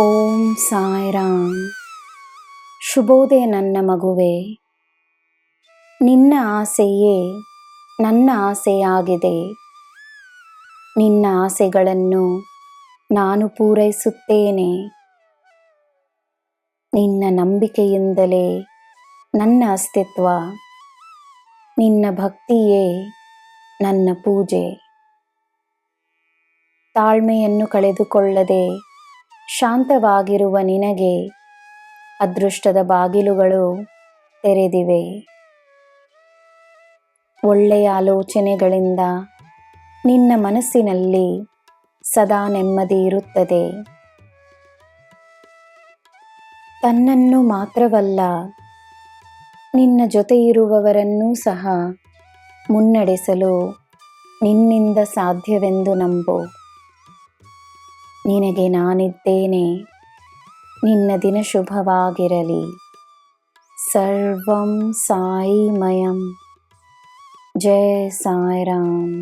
ಓಂ ಸಾಯಿರಾಮ್. ಶುಭೋದಯ ನನ್ನ ಮಗುವೆ. ನಿನ್ನ ಆಸೆಯೇ ನನ್ನ ಆಸೆಯಾಗಿದೆ. ನಿನ್ನ ಆಸೆಗಳನ್ನು ನಾನು ಪೂರೈಸುತ್ತೇನೆ. ನಿನ್ನ ನಂಬಿಕೆಯಿಂದಲೇ ನನ್ನ ಅಸ್ತಿತ್ವ. ನಿನ್ನ ಭಕ್ತಿಯೇ ನನ್ನ ಪೂಜೆ. ತಾಳ್ಮೆಯನ್ನು ಕಳೆದುಕೊಳ್ಳದೆ ಶಾಂತವಾಗಿರುವ ನಿನಗೆ ಅದೃಷ್ಟದ ಬಾಗಿಲುಗಳು ತೆರೆದಿವೆ. ಒಳ್ಳೆಯ ಆಲೋಚನೆಗಳಿಂದ ನಿನ್ನ ಮನಸ್ಸಿನಲ್ಲಿ ಸದಾ ನೆಮ್ಮದಿ ಇರುತ್ತದೆ. ತನ್ನನ್ನು ಮಾತ್ರವಲ್ಲ, ನಿನ್ನ ಜೊತೆ ಇರುವವರನ್ನೂ ಸಹ ಮುನ್ನಡೆಸಲು ನಿನ್ನಿಂದ ಸಾಧ್ಯವೆಂದು ನಂಬು. ನಿನಗೆ ನಾನಿದ್ದೇನೆ ನಿನ್ನ ದಿನ ಶುಭವಾಗಿರಲಿ ಸರ್ವಂ ಸಾಯಿಮಯಂ ಜಯ ಸಾಯಿರಾಮ್